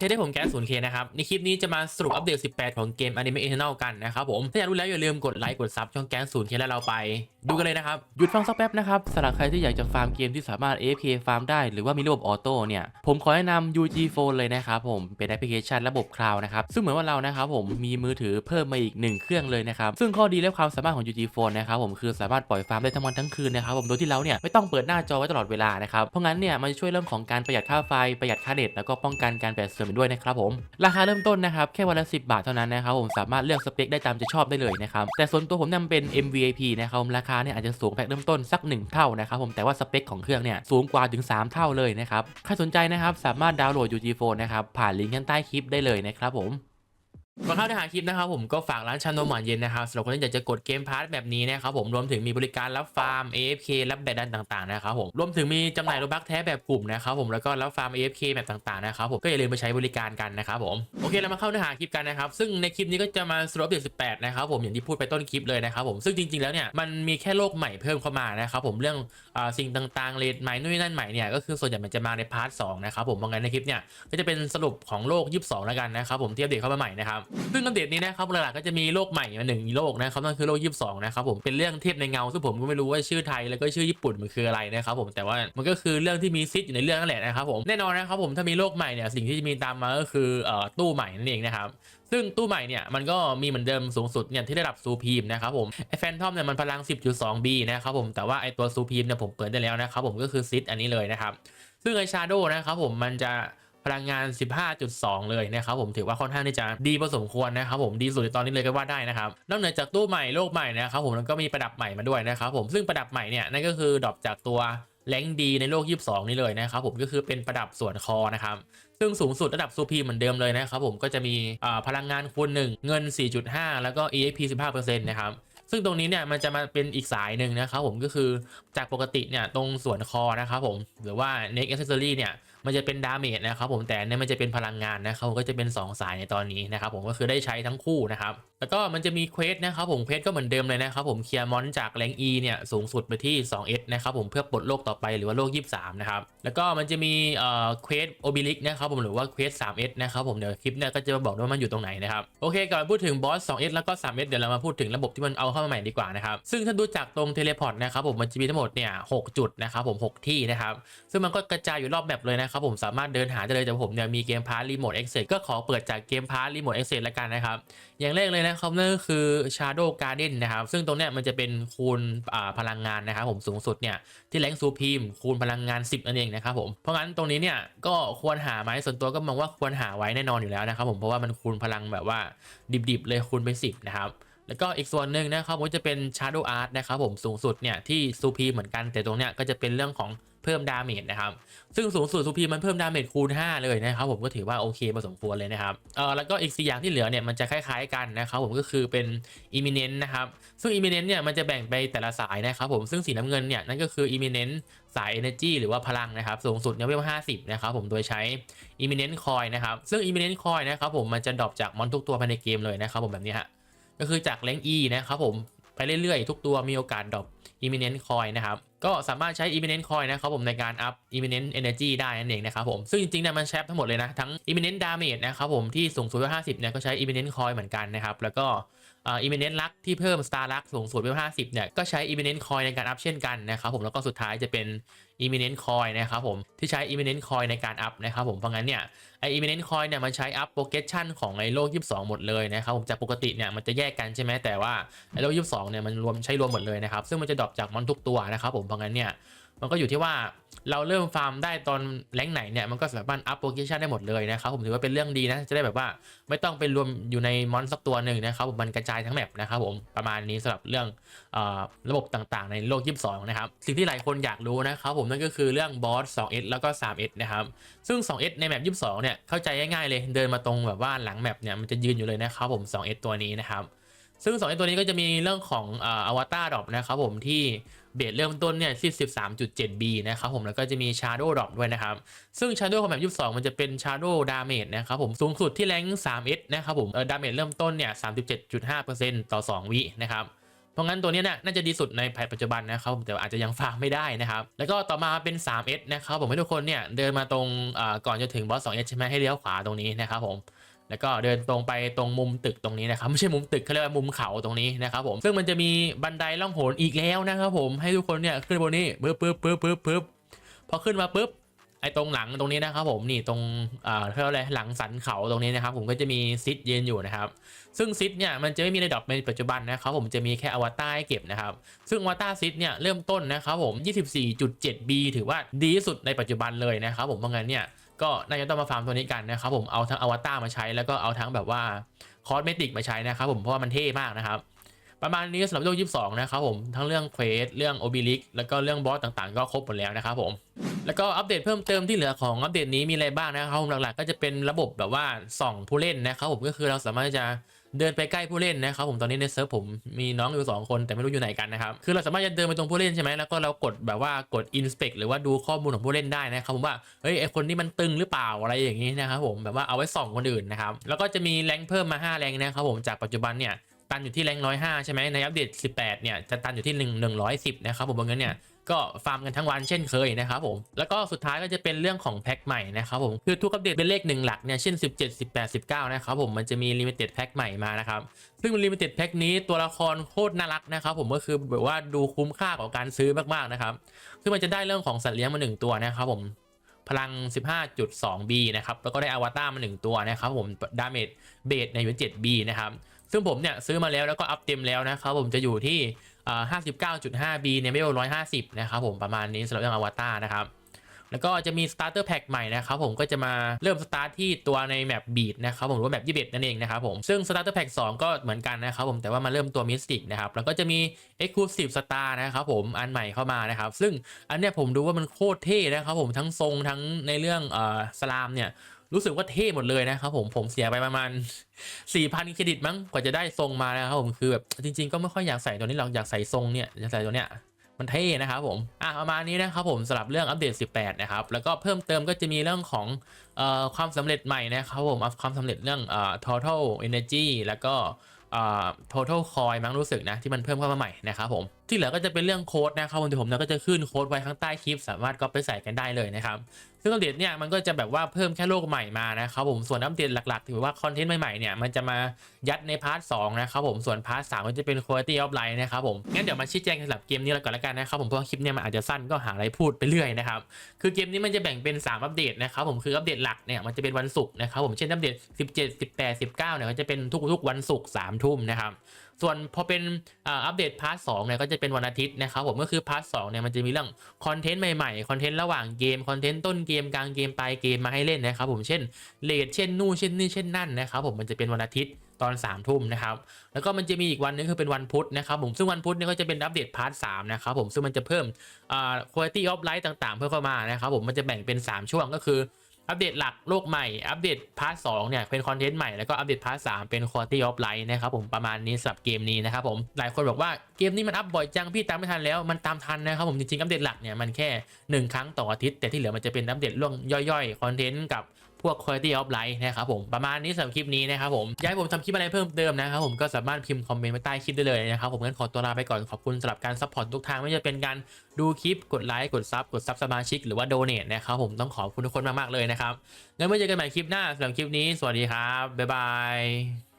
เทได้ผมแก๊ส 0K นะครับ ในคลิปนี้จะมาสรุปอัปเดต 18 ของเกม Anime Eternal กันนะครับผม ถ้าอยากรู้แล้วอย่าลืมกดไลค์ กดซับช่องแก๊ส 0K แล้วเราไป ดูกันเลยนะครับ หยุดฟังสักแป๊บนะครับสำหรับใครที่อยากจะฟาร์มเกมที่สามารถ AFK ฟาร์มได้หรือว่ามีระบบออโต้เนี่ย ผมขอแนะนำ UG Phone เลยนะครับผม เป็นแอปพลิเคชันระบบคลาวนะครับ ซึ่งเหมือนว่าเรานะครับผม มีมือถือเพิ่มมาอีก 1 เครื่องเลยนะครับ ซึ่งข้อดีและความสามารถของ UG Phone นะครับผม คือสามารถปล่อยฟาร์มได้ทั้งวันทั้งคืนนะครับผม โดยที่เราเนี่ยไม่ต้องเปิดหน้าจอไว้ตลอดเวลานะครับ เพราะงั้นเนี่ยมันจะช่วยเรื่องของการประหยัดค่าไฟ ประหยัดค่าเน็ตแล้วก็ป้องกันการแปดเสื่อมด้วยนะครับผม ราคาเริ่มต้นนะครับแค่วันละ 10 บาทเท่านั้นนะครับผมสามารถเลือกสเปคได้ตามใจชอบได้เลยนะครับแต่ส่วนตัวผมนำเป็น MVIP นะครับผมราคาเนี่ยอาจจะสูงแพ็คเริ่มต้นสัก 1 เท่านะครับผมแต่ว่าสเปคของเครื่องเนี่ยสูงกว่าถึง 3 เท่าเลยนะครับใครสนใจนะครับสามารถดาวน์โหลด UG Phone นะครับผ่านลิงก์ข้างใต้คลิปได้เลยนะครับผม ก่อนเข้าเนื้อหาคลิปนะครับผมก็ฝากร้านชานมหวานเย็นนะครับสำหรับคนที่อยากจะกดเกมพาร์ทแบบนี้นะครับผมรวมถึงมีบริการรับฟาร์ม AFK รับแบตดันต่างๆนะครับผมรวมถึงมีจำหน่ายโลบักแท้แบบกลุ่มนะครับผมแล้วก็รับฟาร์ม AFK แบบต่างๆนะครับผมก็อย่าลืมไปใช้บริการกันนะครับผมโอเคเรามาเข้าเนื้อหาคลิปกันนะครับซึ่งในคลิปนี้ก็จะมาสรุปเดือน18นะครับผมอย่างที่พูดไปต้นคลิปเลยนะครับผมซึ่งจริงๆแล้วเนี่ยมันมีแค่โลกใหม่เพิ่มเข้ามานะครับผมเรื่องสิ่งต่างๆเลดใหม่นู่นนั่นใหม่เนี่ยก็คือส่วนใหญ่มันจะมาในพาร์ท2นะครับผมบางงานในคลิปเนี่ยก็จะเป็นสรุปของโลก 22 แล้วกันนะครับผมที่อัปเดตเข้ามาใหม่นะครับซึ่งอัปเดตนี้นะครับหลักๆก็จะมีโลกใหม่มาหนึ่งโลกนะครับนั่นคือโลก22นะครับผมเป็นเรื่องเทพในเงาซึ่งผมก็ไม่รู้ว่าชื่อไทยแล้วก็ชื่อญี่ปุ่นมันคืออะไรนะครับผมแต่ว่ามันก็คือเรื่องที่มีซิดอยู่ในเรื่องนั่นแหละนะครับผมแน่นอนนะครับผมถ้ามีโลกใหม่เนี่ยสิ่งที่จะมีตามมาก็คือเอ่อตู้ใหม่นั่นเองนะครับซึ่งตู้ใหม่เนี่ยมันก็มีเหมือนเดิมสูงสุดเนี่ยที่ระดับซูพีมนะครับผมไอแฟนทอมเนี่ยมันพลัง 10.2B นะครับผมแต่ว่าไอตัวซูพีมเนี่ยผมเปิดได้แล้วนะครับผมก็คือซิดอันนี้เลยนะครับซึ่งไอชาโดนะครับผมมันจะ พลังงาน 15.2 เลยนะครับผมถือว่าค่อนข้างที่จะดีพอสมควรนะครับผมดีสุดในตอนนี้เลยก็ว่าได้นะครับนอกเหนือจากตู้ใหม่โลกใหม่นะครับผมมันก็มีประดับใหม่มาด้วยนะครับผมซึ่งประดับใหม่เนี่ยนั่นก็คือดรอปจากตัวแรงดีในโลก 22 นี่เลยนะครับผมก็คือเป็นประดับส่วนคอนะครับซึ่งสูงสุดระดับซูพีเหมือนเดิมเลยนะครับผมก็จะมีพลังงานคูณ1เงิน 4.5 แล้วก็ EXP 15%นะครับซึ่งตรงนี้เนี่ยมันจะมาเป็นอีกสายหนึ่งนะครับผมก็คือจากปกติเนี่ยตรงส่วนคอนะครับผมหรือว่า neck accessory เนี่ย มันจะเป็นดาเมจนะครับผมแต่เนี่ยมันจะเป็นพลังงานนะครับผมก็จะเป็น 2 สายในตอนนี้นะครับผมก็คือได้ใช้ทั้งคู่นะครับแล้วก็มันจะมีเควสนะครับผมเควสก็เหมือนเดิมเลยนะครับผมเคลียร์มอนจากแรง E เนี่ยสูงสุดไปที่ 2S นะครับผมเพื่อปลดโลกต่อไปหรือว่าโลก 23 นะครับแล้วก็มันจะมีเอ่อเควสโอบิลิกนะครับผมหรือว่าเควส 3S นะครับผมเดี๋ยวคลิปเนี่ยก็จะมาบอกว่ามันอยู่ตรงไหนนะครับโอเคก่อนพูดถึงบอส 2S แล้วก็ 3S เดี๋ยวเรามาพูดถึงระบบที่มันเอาเข้ามาใหม่ดีกว่านะครับซึ่งถ้าดูจากตรงเทเลพอร์ตนะครับผมมันจะมีทั้งหมดเนี่ย6จุดนะครับผม6ที่นะครับซึ่งมันก็กระจายอยู่รอบแบบเลยนะครับผมสามารถเดินหาได้เลยแต่ผมเนี่ยมีเกมพาร์รีโมทเอ็กเซก็ขอเปิดจากเกมพาร์รีโมทเอ็กเซแล้วกันนะครับ อย่างแรกเลยนะครับนั่นก็คือ Shadow Garden นะครับ ซึ่งตรงเนี้ยมันจะเป็นคูณอ่าพลังงานนะครับผมสูงสุดเนี่ยที่แรงซูพีมคูณพลังงาน 10 นั่นเองนะครับผมเพราะงั้นตรงนี้เนี่ยก็ควรหาไหมส่วนตัวก็มองว่าควรหาไว้แน่นอนอยู่แล้วนะครับผมเพราะว่ามันคูณพลังแบบว่าดิบๆเลยคูณไป 10 นะครับ แล้วก็อีกส่วนหนึ่งนะครับก็จะเป็น Shadow Art นะครับผมสูงสุดเนี่ยที่ซูพีเหมือนกันแต่ตรงเนี้ยก็จะเป็นเรื่องของเพิ่มดาเมจนะครับซึ่งสูงสุดซูพีมันเพิ่มดาเมจคูณ 5 เลยนะครับผมก็ถือว่าโอเคพอสมควรเลยนะครับเออแล้วก็อีกสี่อย่างที่เหลือเนี่ยมันจะคล้ายๆกันนะครับผมก็คือเป็น Imminent นะครับซึ่ง Imminent เนี่ยมันจะแบ่งไปแต่ละสายนะครับผมซึ่งสีน้ำเงินเนี่ยนั่นก็คือ Imminent สาย Energy หรือว่าพลังนะครับสูงสุดเนี่ยเวล50 นะครับผมโดยใช้ Imminent Coin นะครับซึ่ง Imminent Coin นะครับผมมันจะดรอปจากมอนทุกตัวภายในเกมเลยนะครับผมแบบนี้ฮะ ก็คือจากแรง E นะครับผมไปเรื่อยๆ ทุกตัวมีโอกาสดรอปอิมิเนนต์คอยนะครับ ก็สามารถใช้ Imminent Coin นะครับผมในการอัพ Imminent Energy ได้นั่นเองนะครับผม ซึ่งจริงๆเนี่ยมันแชปทั้งหมดเลยนะ ทั้ง Imminent Damage นะครับผมที่สูงสุด50เนี่ยก็ใช้ Imminent Coin เหมือนกันนะครับ แล้วก็เอ่อ Imminent Luck ที่เพิ่ม Star Luck สูงสุดไป50เนี่ยก็ใช้ Imminent Coin ในการอัพเช่นกันนะครับผมแล้วก็สุดท้ายจะเป็น Imminent Coin นะครับผมที่ใช้ Imminent Coin ในการอัพนะครับผมเพราะงั้นเนี่ยไอ Imminent Coin เนี่ยมันใช้อัพโปรเกชันของไอโลก22 หมดเลยนะครับผมจากปกติเนี่ยมันจะแยกกันใช่ไหมแต่ว่าไอโลก22เนี่ยมันรวมใช้รวมหมดเลยนะครับซึ่งมันจะดรอปจากมอนทุกตัวนะครับผมเพราะงั้นเนี่ยมันก็อยู่ที่ว่าเราเริ่มฟาร์มได้ตอนแรงไหนเนี่ยมันก็สามารถอัพโปรเกชันได้หมดเลยนะครับผมถือว่าเป็นเรื่องดีนะจะได้แบบว่าไม่ต้องไปรวมอยู่ในมอนสักตัวหนึ่งนะครับผมมันกระจายทั้งแมปนะครับผมประมาณนี้สำหรับเรื่องอระบบต่างๆ ในโลก 22 นะครับ สิ่งที่หลายคนอยากรู้นะครับผมนั่นก็คือเรื่องบอส 2S แล้วก็ 3S นะครับซึ่ง 2S ในแมป 22 เนี่ยเข้าใจง่ายๆเลยเดินมาตรงแบบว่าหลังแมปเนี่ยมันจะยืนอยู่เลยนะครับผม 2S ตัวนี้นะครับซึ่ง 2S ตัวนี้ก็จะมีเรื่องของเอ่ออวตารดรอปนะครับผมที่ เบสเริ่มต้นเนี่ยที่ 13.7B นะครับผมแล้วก็จะมี Shadow Drop ด้วยนะครับ ซึ่ง Shadow ของแบบ22 มันจะเป็น Shadow Damage นะครับผมสูงสุดที่แรง 3S นะครับผมเออ Damage เริ่มต้นเนี่ย 37.5%ต่อ 2 วินะครับเพราะงั้นตัวนี้เนี่ยน่าจะดีสุดในแพทปัจจุบันนะครับแต่อาจจะยังฟาร์มไม่ได้นะครับ แล้วก็ต่อมาเป็น 3S นะครับผมให้ทุกคนเนี่ยเดินมาตรงก่อนจะถึงบอส 2S ใช่ไหมให้เลี้ยวขวาตรงนี้นะครับผม แล้วก็เดินตรงไปตรงมุมตึกตรงนี้นะครับไม่ใช่มุมตึกเขาเรียกว่ามุมเขาตรงนี้นะครับผมซึ่งมันจะมีบันไดล่องหนอีกแล้วนะครับผมให้ทุกคนเนี่ยขึ้นบนนี้ปึ๊บปึ๊บปึ๊บปึ๊บปึ๊บพอขึ้นมาปึ๊บไอ้ตรงหลังตรงนี้นะครับผมนี่ตรงอ่าเขาเรียกว่าอะไรหลังสันเขาตรงนี้นะครับผมก็จะมีซิดยืนอยู่นะครับ ซึ่งซิดเนี่ยมันจะไม่มีในดอปในปัจจุบันนะครับผมจะมีแค่อวตารให้เก็บนะครับ ซึ่งอวตารซิดเนี่ยเริ่มต้นนะครับผม 24.7B ถือว่าดีที่สุดในปัจจุบันเลยนะครับผมเพราะงั้นเนี่ย ก็น่าจะต้องมาฟาร์มตัวนี้กันนะครับผมเอาทั้งอวตารมาใช้แล้วก็เอาทั้งแบบว่าคอสเมติกมาใช้นะครับผมเพราะว่ามันเท่มากนะครับ ประมาณนี้สำหรับโลก22 นะครับผมทั้งเรื่องเควสเรื่องโอบิลิกแล้วก็เรื่องบอสต่างๆ ก็ครบหมดแล้วนะครับผมแล้วก็อัปเดตเพิ่มเติมที่เหลือของอัปเดตนี้มีอะไรบ้างนะครับผมหลักๆก็จะเป็นระบบแบบว่าส่องผู้เล่นนะครับผมก็คือเราสามารถจะ เดินไปใกล้ผู้เล่นนะครับผมตอนนี้ในเซิร์ฟผมมีน้องอยู่สองคนแต่ไม่รู้อยู่ไหนกันนะครับคือเราสามารถจะเดินไปตรงผู้เล่นใช่ไหมแล้วก็เรากดแบบว่ากด inspect หรือว่าดูข้อมูลของผู้เล่นได้นะครับผมว่าเฮ้ยไอคนนี้มันตึงหรือเปล่าอะไรอย่างนี้นะครับผมแบบว่าเอาไว้ส่องคนอื่นนะครับแล้วก็จะมีแรงเพิ่มมา 5 แรงนะครับผมจากปัจจุบันเนี่ยตันอยู่ที่แรงร้อยห้าใช่ไหมในอัปเดต 18 เนี่ยจะตันอยู่ที่ 1 110 นะครับผมบางงั้นเนี่ย ก็ฟาร์มกันทั้งวันเช่นเคยนะครับผมแล้วก็สุดท้ายก็จะเป็นเรื่องของแพ็คใหม่นะครับผมคือทุกอัปเดตเป็นเลขหนึ่งหลักเนี่ยเช่น 17 18 19นะครับผมมันจะมีลิมิเต็ดแพ็คใหม่มานะครับซึ่งลิมิเต็ดแพ็คนี้ตัวละครโคตรน่ารักนะครับผมก็คือแบบว่าดูคุ้มค่ากับการซื้อมากๆนะครับซึ่งมันจะได้เรื่องของสัตว์เลี้ยงมาหนึ่งตัวนะครับผมพลัง 15.2B นะครับ แล้วก็ได้อวตารมา 1 ตัวนะครับผม ดาเมจเบสในอยู่ 7B นะครับ ซึ่งผมเนี่ยซื้อมาแล้วแล้วก็อัพเต็มแล้วนะครับผมจะอยู่ที่ อ่า 59.5B ในเวล150นะครับผมประมาณนี้สำหรับเรื่องอวตารนะครับแล้วก็จะมี starter pack ใหม่นะครับผมก็จะมาเริ่มสตาร์ทที่ตัวในแมปบีดนะครับผมหรือว่าแมป21นั่นเองนะครับผมซึ่ง starter pack 2 ก็เหมือนกันนะครับผมแต่ว่ามาเริ่มตัว mystic นะครับแล้วก็จะมี exclusive star นะครับผมอันใหม่เข้ามานะครับซึ่งอันเนี้ยผมดูว่ามันโคตรเท่นะครับผมทั้งทรงทั้งในเรื่องเอ่อสลามเนี่ย รู้สึกว่าเท่หมดเลยนะครับผมผมเสียไปประมาณ 4,000 เครดิตมั้งกว่าจะได้ทรงมานะครับผมคือแบบจริง ๆ ก็ไม่ค่อยอยากใส่ตัวนี้หรอกอยากใส่ทรงเนี่ยอยากใส่ตัวเนี้ยมันเท่นะครับผม อะประมาณนี้นะครับผมสำหรับเรื่องอัปเดต 18 นะครับ แล้วก็เพิ่มเติมก็จะมีเรื่องของออความสำเร็จใหม่นะครับผม ความสำเร็จเรื่องอ total energy แล้วก็ total coin มั้งรู้สึกนะที่มันเพิ่มเข้ามาใหม่นะครับผม ที่เหลือก็จะเป็นเรื่องโค้ดนะครับผมเดี๋ยวผมนะก็จะขึ้นโค้ดไว้ข้างใต้คลิป สามารถก็ไปใส่กันได้เลยนะครับซึ่งอัปเดตเนี่ยมันก็จะแบบว่าเพิ่มแค่โลกใหม่มานะครับผมส่วนอัปเดตหลักๆ ถือว่าคอนเทนต์ใหม่ๆเนี่ยมันจะมายัดในพาร์ท2นะครับผมส่วนพาร์ท3ก็จะเป็น quality of life นะครับผมงั้นเดี๋ยวมาชี้แจงสำหรับเกมนี้แล้วก่อนละกันนะครับผมเพราะว่าคลิปเนี่ยมันอาจจะสั้นก็หาอะไรพูดไปเรื่อยนะครับคือเกมนี้มันจะแบ่งเป็น 3 อัปเดตนะครับผมคืออัปเดตหลักเนี่ยมันจะเป็นวันศุกร์นะครับผมเช่นอัปเดต 17 18 19เนี่ยก็จะเป็นทุกๆวันศุกร์3ทุ่มนะครับ ส่วนพอเป็นอัปเดตพาร์ทสเนี่ยก็จะเป็นวันอาทิตย์นะครับผมก็คือพาร์ทสเนี่ยมันจะมีเรื่องคอนเทนต์ใหม่ๆคอนเทนต์ระหว่างเกมคอนเทนต์ต้นเกมกลางเกมปลายเกมมาให้เล่นนะครับผมเช่นเลดเช่นนู่นเช่นนี่เช่นนั่นนะครับผมมันจะเป็นวันอาทิตย์ตอน3ามทุ่มนะครับ แล้วก็มันจะมีอีกวันนึงคือเป็นวันพุธนะครับผม ซึ่งวันพุธเนี่ยก็จะเป็นอัปเดตพาร์ทสนะครับผม ซึ่งมันจะเพิ่มอ่า quality of life ต่างๆ เพิ่มเข้ามานะครับผม มันจะแบ่งเป็น 3 ช่วงก็คือ อัปเดตหลักโลกใหม่ อัปเดตพาร์ทสเนี่ยเป็นคอนเทนต์ใหม่แล้วก็อัปเดตพาร์ทสเป็นคอร์ตี้ออฟไลน์นะครับผมประมาณนี้สำหรับเกมนี้นะครับผมหลายคนบอกว่าเกมนี้มันอัปบ่อยจังพี่ตามไม่ทันแล้วมันตามทันนะครับผมจริงๆอัปเดตหลักเนี่ยมันแค่ 1 ครั้งต่ออาทิตย์แต่ที่เหลือมันจะเป็นอัปเดตเรื่องย่อยๆคอนเทนต์กับ พวก quality of life นะครับผมประมาณนี้สำหรับคลิปนี้นะครับผมย้ายผมทำคลิปอะไรเพิ่มเติมนะครับผมก็สามารถพิมพ์คอมเมนต์ไว้ใต้คลิปได้เลยนะครับผมงั้นขอตัวลาไปก่อนขอบคุณสำหรับการซัพพอร์ตทุกทางไม่ว่าจะเป็นการดูคลิปกดไลค์กดซับกดซับสมาชิกหรือว่าโดเนทนะครับผมต้องขอบคุณทุกคนมากๆเลยนะครับงั้นไว้เจอกันใหม่คลิปหน้าสำหรับคลิปนี้สวัสดีครับบ๊ายบาย